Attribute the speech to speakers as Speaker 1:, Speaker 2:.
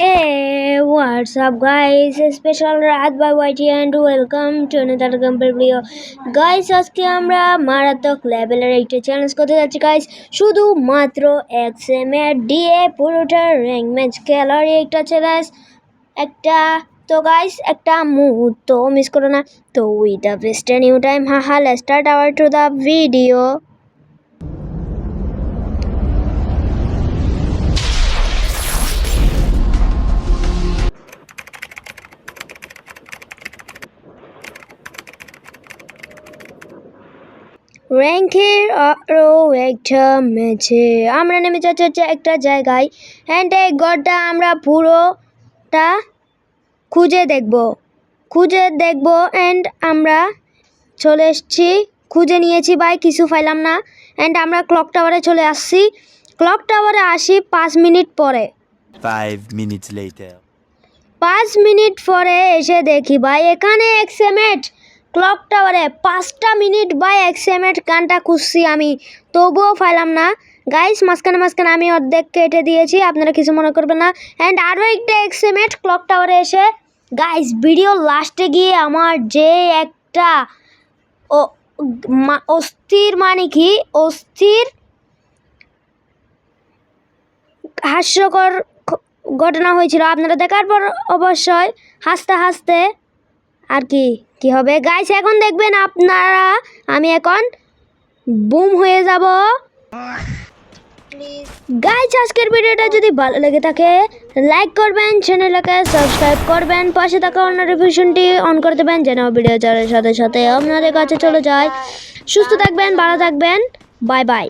Speaker 1: Hey, what's up guys? Special রাত by YT and welcome to another gameplay video. Guys, আজকে আমরা মারাত্মক লেভেলের একটা চ্যালেঞ্জ করতে যাচ্ছি গাইস শুধুমাত্র এক্সএম এর ডিএ পুরোটা র্যাঙ্ক ম্যাচ খেলার একটা চ্যালেঞ্জ একটা তো গাইস একটা মুহূর্ত মিস করো না তো with the best new time Ha Ha let's start our to the video র্যাঙ্কের আরও একটা ম্যাচে আমরা নেমে যাচ্ছি হচ্ছে একটা জায়গায়। অ্যান্ড এই গড়টা আমরা পুরোটা খুঁজে দেখব। খুঁজে দেখব অ্যান্ড আমরা চলে এসেছি। খুঁজে নিয়েছি ভাই কিছু পাইলাম না। অ্যান্ড আমরা ক্লক টাওয়ারে চলে আসছি। ক্লক টাওয়ারে আসি পাঁচ মিনিট পরে। পাঁচ মিনিট পরে এসে দেখি ভাই এখানে এক্সএমেট ক্লক টাওয়ারে পাঁচটা মিনিট বাই এক্সএমেট গানটা খুঁজছি আমি। তবুও পাইলাম না। গাইস, মাঝখানে মাঝখানে আমি অর্ধেক কেটে দিয়েছি, আপনারা কিছু মনে করবেন না। অ্যান্ড আরও একটা এক এক্সএমেট ক্লক টাওয়ারে এসে, গাইস, ভিডিও লাস্টে গিয়ে আমার যে একটা ও অস্থির মানে কি? অস্থির হাস্যকর ঘটনা হয়েছিল। আপনারা দেখার পর অবশ্যই হাসতে হাসতে আর কি? কি হবে? গাইস এখন দেখবেন আপনারা, আমি এখন বুম হয়ে যাব। গাইস আজকের ভিডিওটা যদি ভালো লেগে থাকে লাইক করবেন চ্যানেলটাকে সাবস্ক্রাইব করবেন, পাশে থাকা নোটিফিকেশনটি অন করে দেবেন, যেন ভিডিও চালের সাথে সাথে আপনাদের কাছে চলে যায়। সুস্থ থাকবেন, ভালো থাকবেন বাই বাই